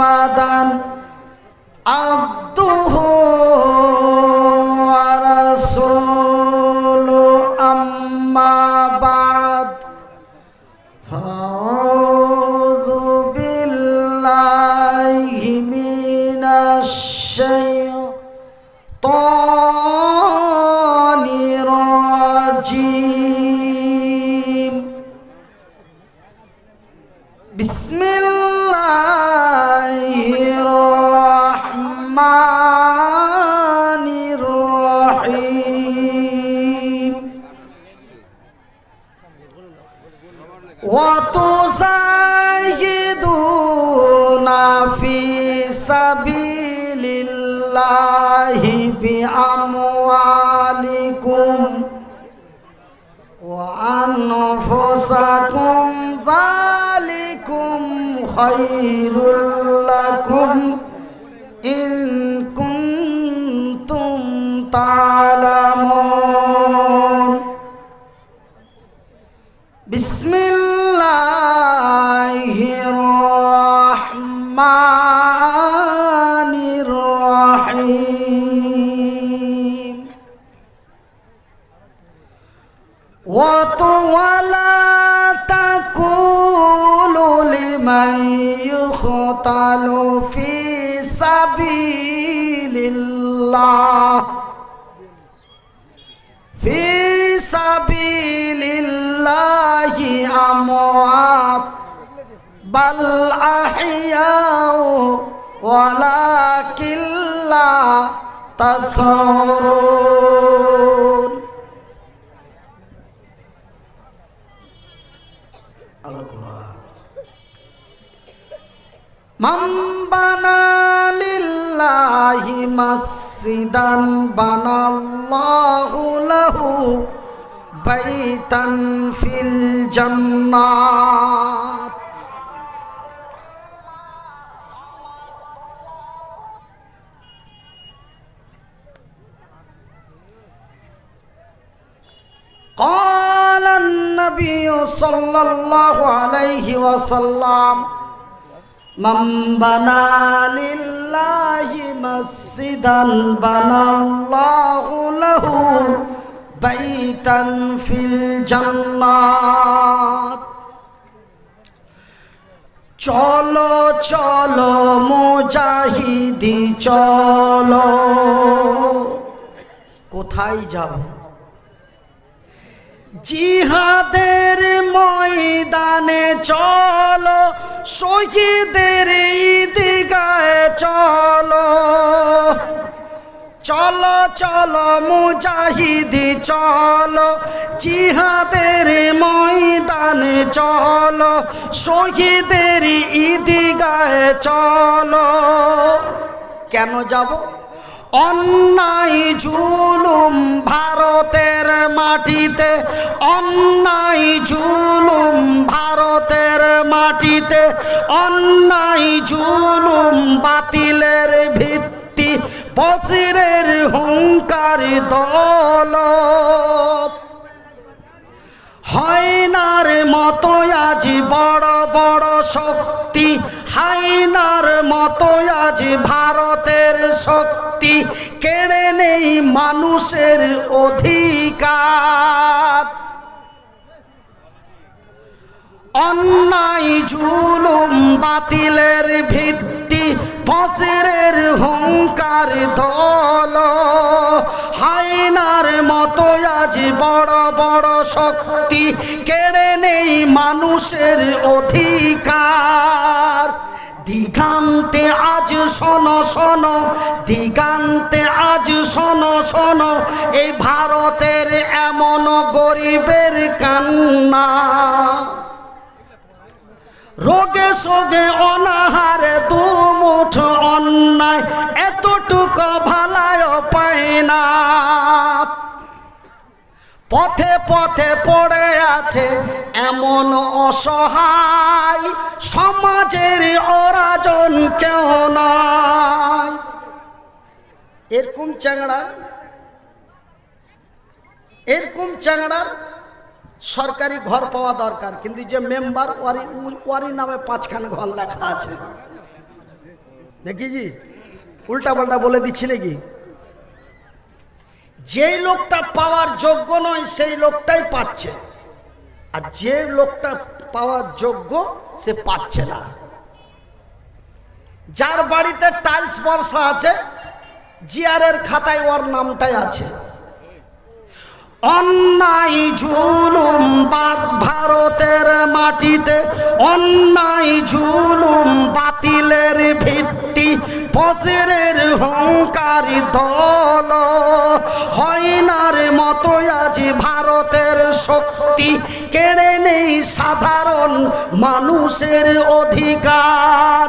সমাধান بأموالكم وأنفسكم ذلكم خير يقتل في سبيل الله في سبيل الله أموات بل أحياء ولكن لا تشعرون من لله مسجدا بنى الله له بيتا في الجنات. قال النبي صلى الله عليه وسلم মাম্বানা লিল্লাহি মসজিদান বানাল্লাহু লাহু বাইতান ফিল জান্নাত। চলো চলো মুজাহিদি চলো। কোথায় যাব? জিহাদের ময়দানে চলো, শহীদের ঈদগায় চলো। চলো চলো, মুজাহিদি, চলো। জিহাদের ময়দানে চলো, শহীদের ঈদগায় চলো। কেন যাব? অন্যায় ঝুলুম ভারতের মাটিতে, অন্যায় ঝুলুম ভারতের মাটিতে, অন্যায় ঝুলুম বাতিলের ভিত্তি বসিরের হুঙ্কার দল। হাইনার মতো আজি বড় বড় শক্তি। হাইনার মতো আজি ভারতের শক্তি। কেড়ে নেই মানুষের অধিকার। অন্যায় ঝুলুম বাতিলের ভিত্তি। ফসরের হুঙ্কার দল হাইনার মতো আজ বড় বড় শক্তি কেড়ে নেই মানুষের অধিকার। দিগান্তে আজ শোনো শোনো, দিগান্তে আজ শোনো শোনো এই ভারতের এমন গরিবের কান্না। রোগে সোগে অনাহারে এতটুকু ভালায় পায় না। পথে পথে পড়ে আছে এমন অসহায় সমাজের অরাজন কেউ নয় এরকম চ্যাংড়ার এরকম চ্যাংড়ার সরকারি ঘর পাওয়া দরকার, কিন্তু যে মেম্বার ওয়ারি ওয়ারি নামে পাঁচখান ঘর লেখা আছে। দেখি জি। উল্টা পাল্টা বলে দিচ্ছি নাকি? যেই লোকটা পাওয়ার যোগ্য নয়, সেই লোকটাই পাচ্ছে। আর যে লোকটা পাওয়ার যোগ্য, সে পাচ্ছে না। যার বাড়িতে টাইলস বর্ষা আছে, জিয়ারের খাতায় ওর নামটাই আছে। অন্যায় ঝুলুম বাদ ভারতের মাটিতে, অন্যায় ঝুলুম বাতিলের ভিত্তি ফসরের হংকারি দল হয়নার মতো আজ ভারতের শক্তি। কেড়ে নেই সাধারণ মানুষের অধিকার।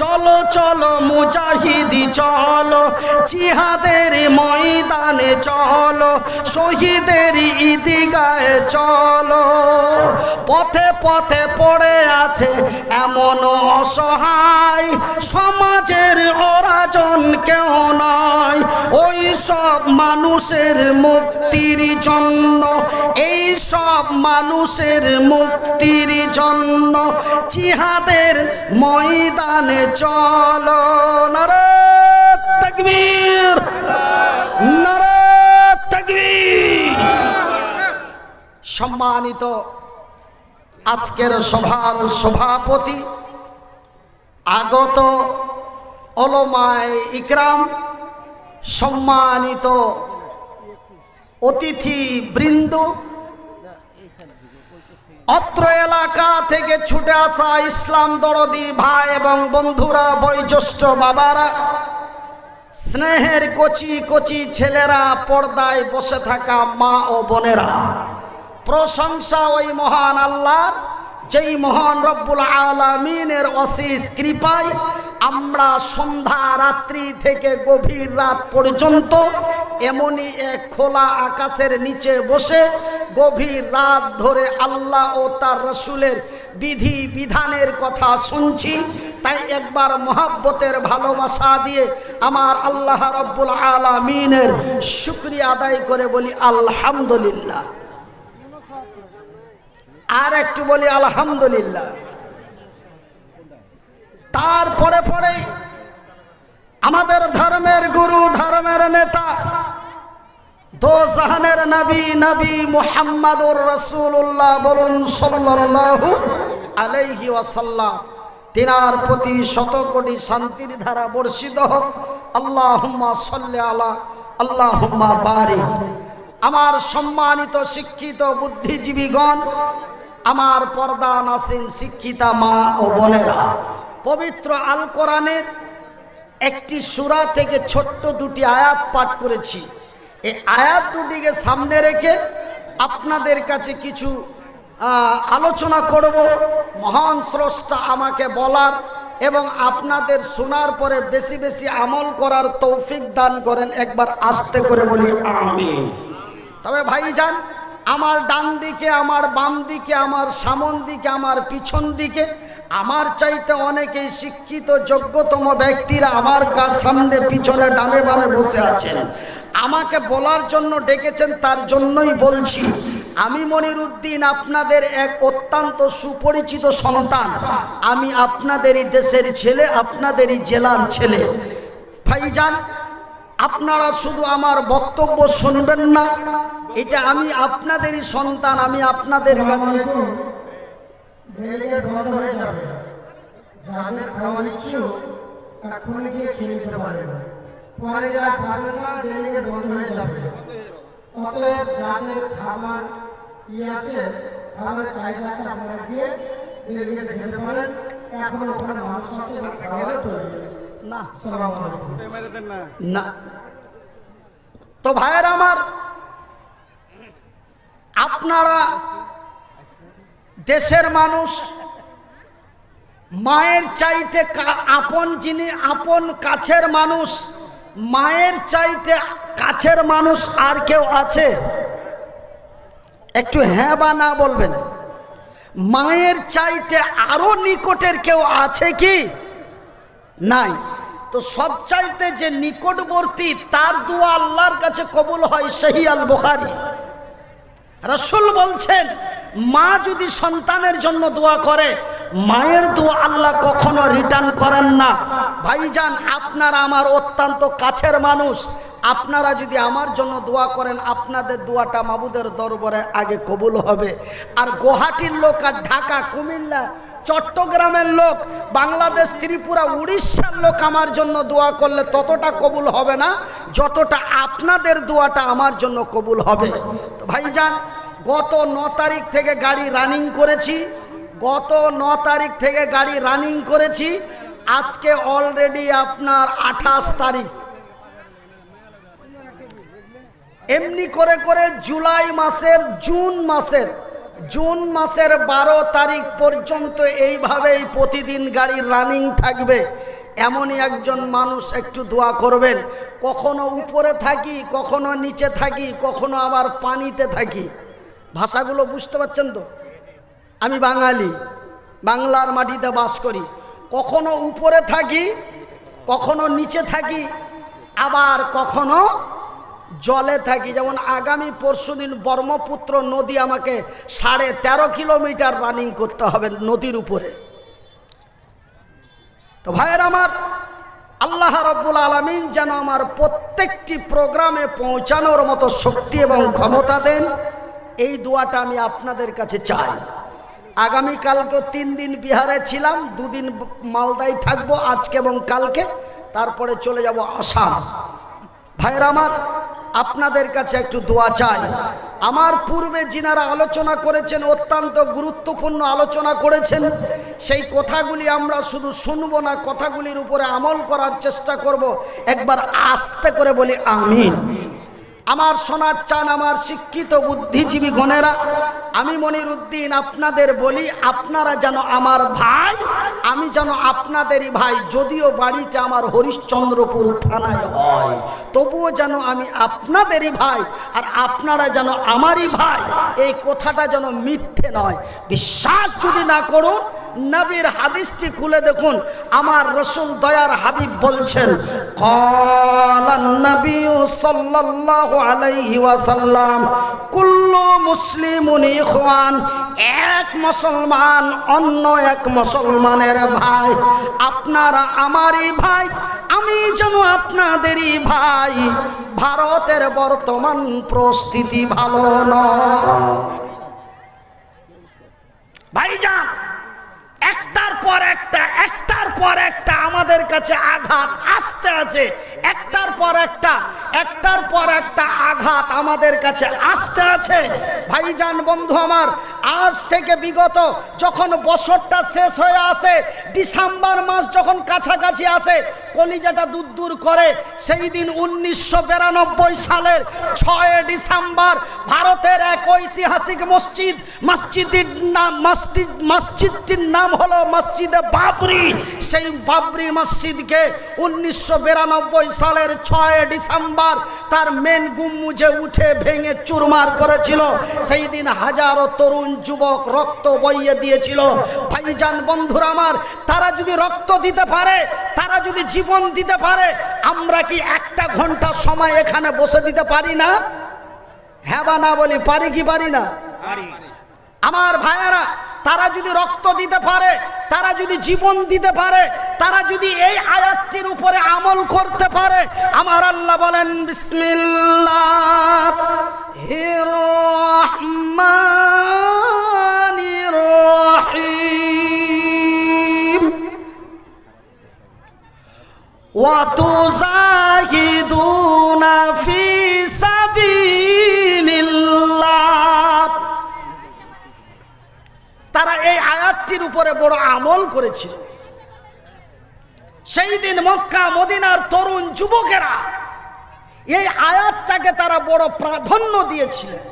চলো চলো মুজাহিদি, চলো, জিহাদের ময়দানে চলো, শহীদের ইদিগায় চলো। পথে পথে পড়ে আছে এমন অসহায় সমাজের অরাজন কেউ নয়। ওই সব মানুষের মুক্তির জন্য, এই সব মানুষের মুক্তির জন্য জিহাদের ময়দানে চলো। নারে তকবীর। নারে তকবীর। সম্মানিত আজকের সভার সভাপতি আগত অলমায় ইকরাম, সম্মানিত অতিথি বৃন্দ অত্র এলাকা থেকে ছুটে আসা ইসলাম দরদি ভাই এবং বন্ধুরা, বয়োজ্যেষ্ঠ বাবারা, স্নেহের কচি কচি ছেলেরা পর্দায় বসে থাকা মা ও বোনেরা। প্রশংসা ওই মহান আল্লাহর, যেই মহান রব্বুল আলমিনের অশেষ কৃপায় আমরা সন্ধ্যা রাত্রি থেকে গভীর রাত পর্যন্ত এমনই এক খোলা আকাশের নিচে বসে গভীর রাত ধরে আল্লাহ ও তার রসুলের বিধি বিধানের কথা শুনছি। তাই একবার মহাব্বতের ভালোবাসা দিয়ে আমার আল্লাহ রব্বুল আলমিনের শুক্রিয়া আদায় করে বলি, আলহামদুলিল্লাহ। আর একটু বলি, আলহামদুলিল্লাহ। তারপরে পরে আমাদের ধর্মের গুরু, ধর্মের নেতা দো জাহানের নবী নবী মুহাম্মাদুর রসুল্লাহ বলুন সাল্লাল্লাহু আলাইহি ওয়াসাল্লাম, তিনার প্রতি শত কোটি শান্তির ধারা বর্ষিত হোক। আল্লাহুম্মা সাল্লি আলা, আল্লাহুম্মা বারিক। আমার সম্মানিত, শিক্ষিত, বুদ্ধিজীবীগণ আমার পর্দা নাসিন শিক্ষিতা মা ও বোনেরা, পবিত্র আল কোরআনের একটি সুরা থেকে ছোট্ট দুটি আয়াত পাঠ করেছি। এই আয়াত দুটিকে সামনে রেখে আপনাদের কাছে কিছু আলোচনা করব। মহান স্রষ্টা আমাকে বলার এবং আপনাদের শোনার পরে বেশি বেশি আমল করার তৌফিক দান করেন। একবার আস্তে করে বলি আমি তবে ভাইজান আমার ডান দিকে, আমার বাম দিকে, আমার সামন দিকে, আমার পিছন দিকে, আমার চাইতে অনেকেই শিক্ষিত, যোগ্যতম ব্যক্তিরা আমার কাছ সামনে, পিছনে, ডানে বামে বসে আছেন। আমাকে বলার জন্য ডেকেছেন, তার জন্যই বলছি, আমি মনির উদ্দিন আপনাদের এক অত্যন্ত সুপরিচিত সন্তান। আমি আপনাদেরই দেশের ছেলে, আপনাদেরই জেলার ছেলে। ভাইজান আপনারা শুধু আমার বক্তব্য শুনবেন না, এটা আমি আপনাদেরই সন্তান, আমি আপনাদের কাছে। এখন ওখানে মানুষ আছে না। তো ভাইয়ের আমার আপনারা দেশের মানুষ মায়ের চাইতে আপন যিনি আপন কাছের মানুষ মায়ের চাইতে কাছের মানুষ আর কেউ আছে? একটু হ্যাঁ বা না বলবেন। মায়ের চাইতে আরও নিকটের কেউ আছে কি? নাই। তো সব চাইতে যে নিকটবর্তী, তার দোয়া আল্লাহর কাছে কবুল হয় সেই আল বুখারি। রসুল বলছেন, মা যদি সন্তানের জন্য দোয়া করে, মায়ের দোয়া আল্লাহ কখনো রিটার্ন করেন না। ভাইজান, আপনারা আমার অত্যন্ত কাছের মানুষ। আপনারা যদি আমার জন্য দোয়া করেন, আপনাদের দোয়াটা মাবুদের দরবারে আগে কবুল হবে। আর গুয়াহাটির লোক আর ঢাকা, কুমিল্লা চট্টগ্রামের লোক, বাংলাদেশ, ত্রিপুরা, উড়িষ্যার লোক আমার জন্য দোয়া করলে ততটা কবুল হবে না, যতটা আপনাদের দোয়াটা আমার জন্য কবুল হবে। তো ভাইজান, গত ন তারিখ থেকে গাড়ি রানিং করেছি, গত ন তারিখ থেকে গাড়ি রানিং করেছি, আজকে অলরেডি আপনার আঠাশ তারিখ। এমনি করে করে জুলাই মাসের, জুন মাসের জুন মাসের বারো তারিখ পর্যন্ত এইভাবেই প্রতিদিন গাড়ি রানিং থাকবে। এমনই একজন মানুষ একটু দোয়া করবেন। কখনো উপরে থাকি, কখনো নিচে থাকি, কখনো আবার পানিতে থাকি। ভাষাগুলো বুঝতে পারছেন তো? আমি বাঙালি, বাংলার মাটিতে বাস করি। কখনো উপরে থাকি, কখনো নিচে থাকি, আবার কখনো জলে থাকি, যেমন আগামী পরশুদিন ব্রহ্মপুত্র নদী আমাকে সাড়ে তেরো কিলোমিটার রানিং করতে হবে নদীর উপরে। তো ভাইয়ের আমার, আল্লাহ রব্বুল আলমিন যেন আমার প্রত্যেকটি প্রোগ্রামে পৌঁছানোর মতো শক্তি এবং ক্ষমতা দেন, এই দোয়াটা আমি আপনাদের কাছে চাই। আগামীকালকে তিন দিন বিহারে ছিলাম, দুদিন মালদায় থাকব আজকে এবং কালকে, তারপরে চলে যাব আসাম। ভাইয়ের আমার, আপনাদের কাছে একটু দোয়া চাই। আমার পূর্বে যিনারা আলোচনা করেছেন, অত্যন্ত গুরুত্বপূর্ণ আলোচনা করেছেন, সেই কথাগুলি আমরা শুধু শুনব না, কথাগুলির উপরে আমল করার চেষ্টা করব। একবার আস্তে করে বলি, আমিন। আমার সোনার চান, আমার শিক্ষিত বুদ্ধিজীবী গণেরা, আমি মনির উদ্দিন আপনাদের বলি, আপনারা যেন আমার ভাই, আমি যেন আপনাদেরই ভাই, যদিও বাড়িটা আমার হরিশ্চন্দ্রপুর থানায় হয়, তবুও যেন আমি আপনাদেরই ভাই আর আপনারা যেন আমারই ভাই, এই কথাটা যেন মিথ্যে নয়। বিশ্বাস যদি না করুন নবীর হাদিসটি খুলে দেখুন। আমার রসুল দয়ার হাবিব বলছেন এক মুসলমান অন্য এক মুসলমানের ভাই। আপনারা আমারই ভাই, আমি আপনাদেরই ভাই। ভারতের বর্তমান পরিস্থিতি ভালো নয়। ভাইজান একটার পর একটা, একটার পর একটা আমাদের কাছে আঘাত আসতে আছে। একটার পর একটা, একটার পর একটা আঘাত আমাদের কাছে আসতে আছে। ভাইজান বন্ধু আমার, আজ থেকে বিগত যখন বছরটা শেষ হয়ে আসে, ডিসেম্বর মাস যখন কাছাকাছি আসে, কলিজাটা দূর দূর করে, সেই দিন উনিশশো বিরানব্বই সালের ছয় ডিসেম্বর ভারতের এক ঐতিহাসিক মসজিদ, মসজিদের নাম, মসজিদ, মসজিদটির নাম হলো মসজিদে বাবরি। সেই বাবরি মসজিদকে উনিশশো বিরানব্বই সালের ছয় ডিসেম্বর তার মেন গুম্মুজে উঠে ভেঙে চুরমার করেছিল। সেই দিন হাজারো তরুণ যুবক রক্ত বইয়ে দিয়েছিল। ভাইজান বন্ধুরা আমার তারা যদি রক্ত দিতে পারে তারা যদি জীবন দিতে পারে আমরা কি একটা ঘণ্টা সময় এখানে বসে দিতে পারি না? হ্যাঁ বা না বলি পারি কি পারি না? আমার ভাইয়েরা তারা যদি রক্ত দিতে পারে, তারা যদি জীবন দিতে পারে, তারা যদি এই আয়াতটির উপরে আমল করতে পারে, আমার আল্লাহ বলেন, বিসমিল্লাহ বড় আমল করেছিল। সেই দিন মক্কা, মদিনার তরুণ যুবকেরা এই আয়াতটাকে তারা বড় প্রাধান্য দিয়েছিলেন।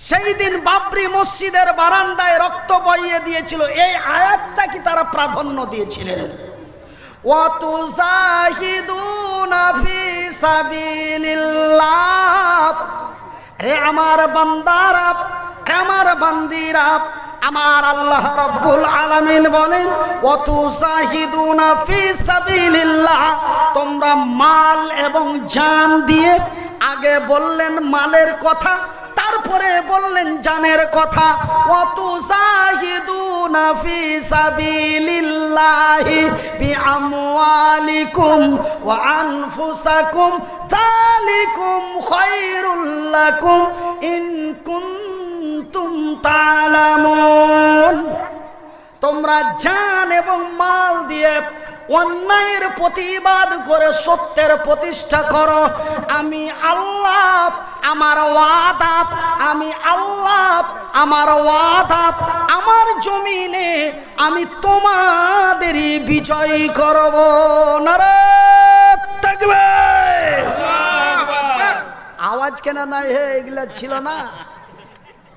সেই দিন বাবরি মসজিদের বারান্দায় রক্ত বইয়ে দিয়েছিল। এই আয়াতটা কি তারা প্রাধান্য দিয়েছিলেন? আমার বান্দারা আমার বান্দিরা আমার আল্লাহ রব্বুল আলামিন বলেন ওয়াতুজাহিদুনা ফি সাবিলিল্লাহ। তোমরা মাল এবং জান দিয়ে আগে বললেন মালের কথা, তারপরে বললেন জানের কথা। অত জাহিদুনা ফি সাবিলিল্লাহি বিআমওয়ালিকুম ওয়া আনফুসাকুম। যালিকুম খায়রুল লাকুম ইন তা'লামুন। তোমরা জান এবং মাল দিয়ে অন্যায়ের প্রতিবাদ করে সত্যের প্রতিষ্ঠা করো। আমি আল্লাহ আমার ওয়াদা আমি আল্লাহ আমার ওয়াদা আমার জমিনে আমি তোমাদেরই বিজয় করব। নারে থাকবে আওয়াজ কেন নাই হে এগুলা ছিল না আওয়াজ দাও আওয়াজ দাও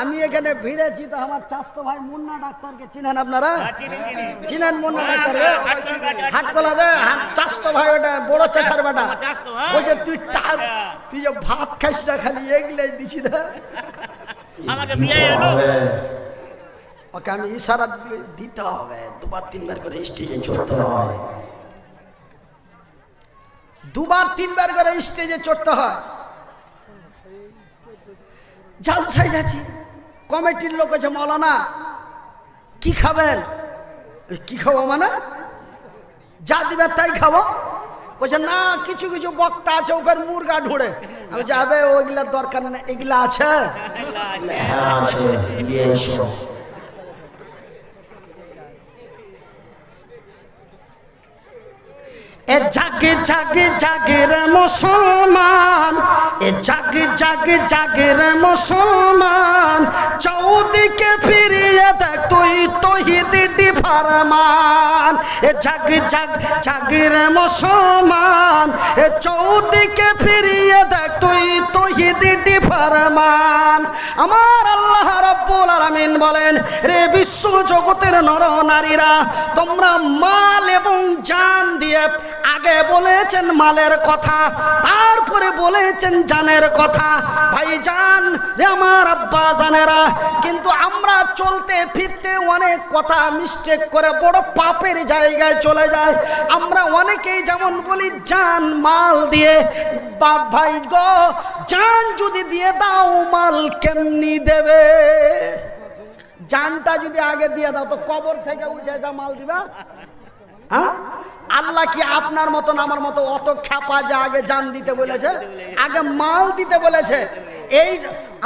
আমি এখানে ভিড়েছি তো আমার চাস্তো ভাই মুন্না ডাক্তারকে চিনেন আপনারা? চিনি চিনি। চিনেন মুন্না ডাক্তার হাটকলা গাছ, হাট কলা দে চাস্তো ভাই ওটা বড় চেছার বেটা। হ্যাঁ? বলছে তুই। তুই যে ভাত খাইস না খালি এগুলাই দিছি এলো ওকে আমি ইশারা দিতে হবে দুবার তিনবার করে স্টেজে চড়তে হয়। দুবার তিনবার করে স্টেজে চড়তে হয়। জালসাই যাচ্ছি। কমিটির লোক আছে, মৌলানা। কি খাবেন? কি খাব মানে? যা দিবে তাই খাব। বলছে, না, কিছু কিছু বক্তা আছে ওপর মুরগা ঢোড়ে। আমি যাবে ওইগুলার দরকার না এগুলা আছে হ্যাঁ আছে নিয়ে এসো এ জাগে জাগে জাগে রে মুসলমান, এ জাগে জাগে জাগে রে মুসলমান। চৌদিকে ফিরিয়ে দেখ তুই তহিদি ফারমান এ জাগে জাগ রে মুসলমান, এ চৌদিকে ফিরিয়ে দেখ তুই তহিদি ফারমান আমার আল্লাহ রাব্বুল আলামিন বলেন, রে বিশ্ব জগতের নর নারীরা, তোমরা মাল এবং জান দিয়ে আগে বলেছেন মালের কথা, তারপরে বলেছেন জানের কথা। ভাই জান রে আমার আব্বা জানেরা, কিন্তু আমরা চলতে ফিরতে অনেক কথা মিস্টেক করে বড় পাপের জায়গায় চলে যায় আমরা অনেকেই যেমন বলি, জান, মাল দিয়ে বাপ ভাই গো, জান যদি দিয়ে দাও, মাল কেমনি দেবে? জানটা যদি আগে দিয়ে দাও তো কবর থেকে উঠে যা মাল দিবা। হ্যাঁ? আল্লাহ কি আপনার মতন আমার মতো অত খ্যাপা যে আগে জান দিতে বলেছে? আগে মাল দিতে বলেছে? এই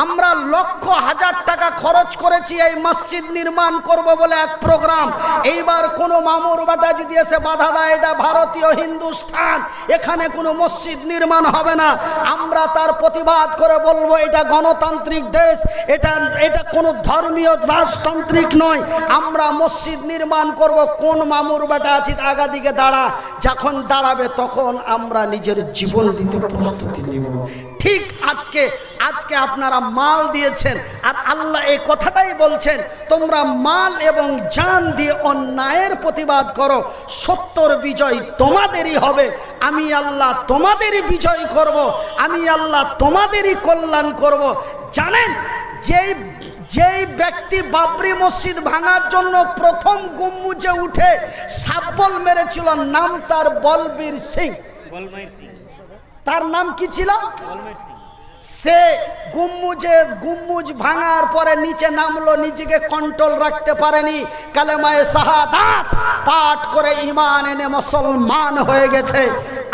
আমরা লক্ষ হাজার টাকা খরচ করেছি এই মসজিদ নির্মাণ করব বলে এক প্রোগ্রাম। এইবার কোনো মামুর বাটা যদি এসে বাধা দেয়, এটা ভারতীয় হিন্দুস্থান, এখানে কোনো মসজিদ নির্মাণ হবে না। আমরা তার প্রতিবাদ করে বলব, এটা গণতান্ত্রিক দেশ, এটা এটা কোনো ধর্মীয় রাজতান্ত্রিক নয়। আমরা মসজিদ নির্মাণ করব, কোন মামুর বেটা আছি, আগা দিকে দাঁড়া। যখন দাঁড়াবে তখন আমরা নিজের জীবন দিতে প্রস্তুতি নিব। ঠিক আজকে আজকে আপনারা মাল দিয়েছেন, আর আল্লাহ এই কথাটাই বলছেন, তোমরা মাল এবং জান দিয়ে অন্যায়ের প্রতিবাদ করো, সত্যর বিজয় তোমাদেরই হবে, আমি আল্লাহ তোমাদেরই বিজয় করব, আমি আল্লাহ তোমাদেরই কল্যাণ করব। জানেন, যেই যেই ব্যক্তি বাবরি মসজিদ ভাঙার জন্য প্রথম গুম্মুজে উঠে সাব্বল মেরেছিল, নাম তার বলবীর সিং। বলমাইর সিং। তার নাম কি ছিল? সে গুম্মুজে গুম্মুজ ভাঙার পরে নিচে নামলো, নিজেকে কন্ট্রোল রাখতে পারেনি। কালেমায় শাহাদাত পাঠ করে ইমান এনে মুসলমান হয়ে গেছে।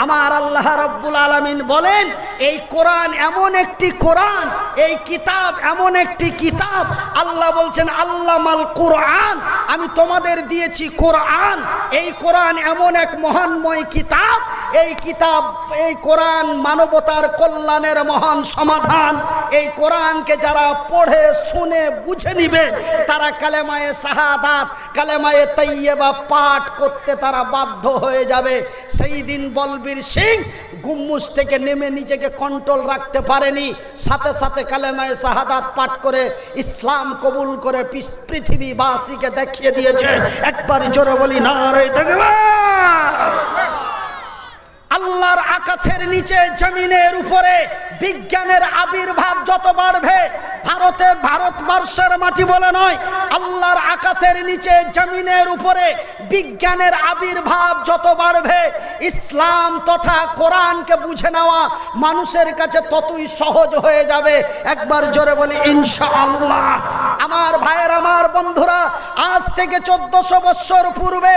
আমার আল্লাহ রব্বুল আলামিন বলেন, এই কোরআন এমন একটি কোরআন, এই কিতাব এমন একটি কিতাব। আল্লাহ বলছেন আল্লাহ মাল কোরআন, আমি তোমাদের দিয়েছি কোরআন। এই কোরআন এমন এক মহানময় কিতাব এই কিতাব, এই কোরআন মানবতার কল্যাণের মহান সমাধান। এই কোরআনকে যারা পড়ে, শুনে, বুঝে নিবে, তারা কালেমায়ে শাহাদাত, কালেমায়ে তৈয়বা পাঠ করতে তারা বাধ্য হয়ে যাবে। সেই দিন বলবীর সিং গুম্মুস থেকে নেমে নিজেকে কন্ট্রোল রাখতে পারেনি। সাথে সাথে কালেমায়ে শাহাদাত পাঠ করে ইসলাম কবুল করে পৃথিবীবাসীকে দেখিয়ে দিয়েছে। একবার জোরে বলি না রে আল্লাহর আকাশের নিচে, জমিনের উপরে বিজ্ঞানের আবির্ভাব যত বাড়বে ভারতের ভারতবর্ষের মাটি বলে নয়, আল্লাহর আকাশের নিচে, জমিনের উপরে বিজ্ঞানের আবির্ভাব যত বাড়বে, ইসলাম তথা কোরআনকে বুঝে নেওয়া মানুষের কাছে ততই সহজ হয়ে যাবে। একবার জোরে বলি, ইনশাআল্লাহ। আমার ভাইয়ের, আমার বন্ধুরা, আজ থেকে চোদ্দশো বৎসর পূর্বে,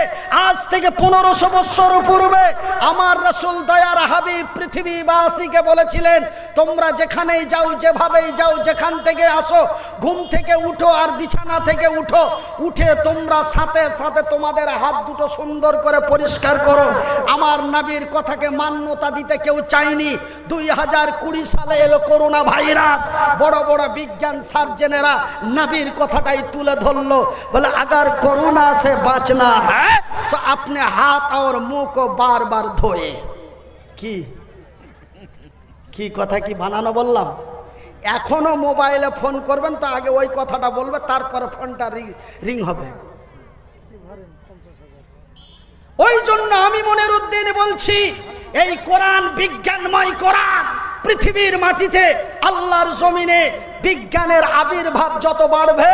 আজ থেকে পনেরোশো বৎসর পূর্বে আমার রসুল দয়ার হাবিব পৃথিবীবাসীকে বলেছিলেন, তোমরা যেখানেই যাও, যেভাবেই যাও, যেখান থেকে আসো, ঘুম থেকে উঠো আর বিছানা থেকে উঠো, উঠে তোমরা সাথে সাথে তোমাদের হাত দুটো সুন্দর করে পরিষ্কার করো। আমার নাবির কথাকে মান্যতা দিতে কেউ চায়নি। দুই হাজার কুড়ি সালে এলো করোনা ভাইরাস। বড় বড় বিজ্ঞান সার্জেনেরা নবীর কথাটাই তুলে ধরলো। বলে আগার করুণা সে বাঁচনা হ্যাঁ? তো আপনি হাত আর মুখ বারবার ধোয়ে। কি? কি কথা কি বানানো বললাম? এখনও মোবাইলে ফোন করবেন তো আগে ওই কথাটা বলবে তারপরে ফোনটা রিং হবে। ওই জন্য আমি মনের উদ্দিন বলছি এই কোরআন বিজ্ঞানময় কোরআন। পৃথিবীর মাটিতে আল্লাহর জমিনে বিজ্ঞানের আবির্ভাব যত বাড়বে,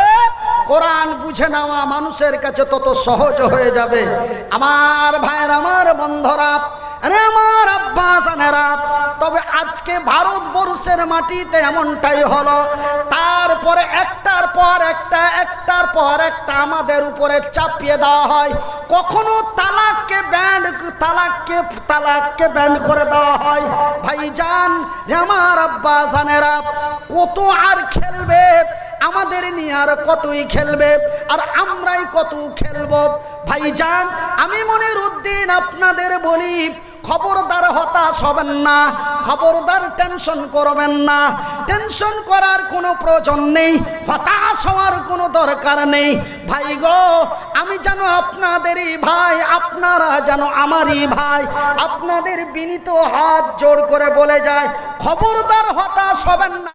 কোরআন বুঝে নেওয়া মানুষের কাছে তত সহজ হয়ে যাবে। আমার ভাইয়ের, আমার বন্ধরা আমার আব্বাসানেরা তবে আজকে ভারতবর্ষের মাটিতে এমনটাই হলো, তারপরে একটার পর একটা, একটার পর একটা আমাদের উপরে চাপিয়ে দেওয়া হয়। কখনো তালাককে ব্যান্ড তালাককে তালাককে ব্যান্ড করে দেওয়া হয়। ভাইজান, রে আমার আব্বা জানেরা, কত আর খেলবে? আমাদের নিয়ে আর কতই খেলবে? আর আমরাই কত খেলব? ভাইজান, আমি মনের উদ্দিন আপনাদের বলি খবরদার হতাশ হবেন না, খবরদার টেনশন করবেন না। টেনশন করার কোনো প্রয়োজন নেই, হতাশ হওয়ার কোনো দরকার নেই। ভাই গো, আমি যেন আপনাদেরই ভাই, আপনারা যেন আমারই ভাই। আপনাদের বিনীত হাত জোর করে বলে যায়, খবরদার হতাশ হবেন না।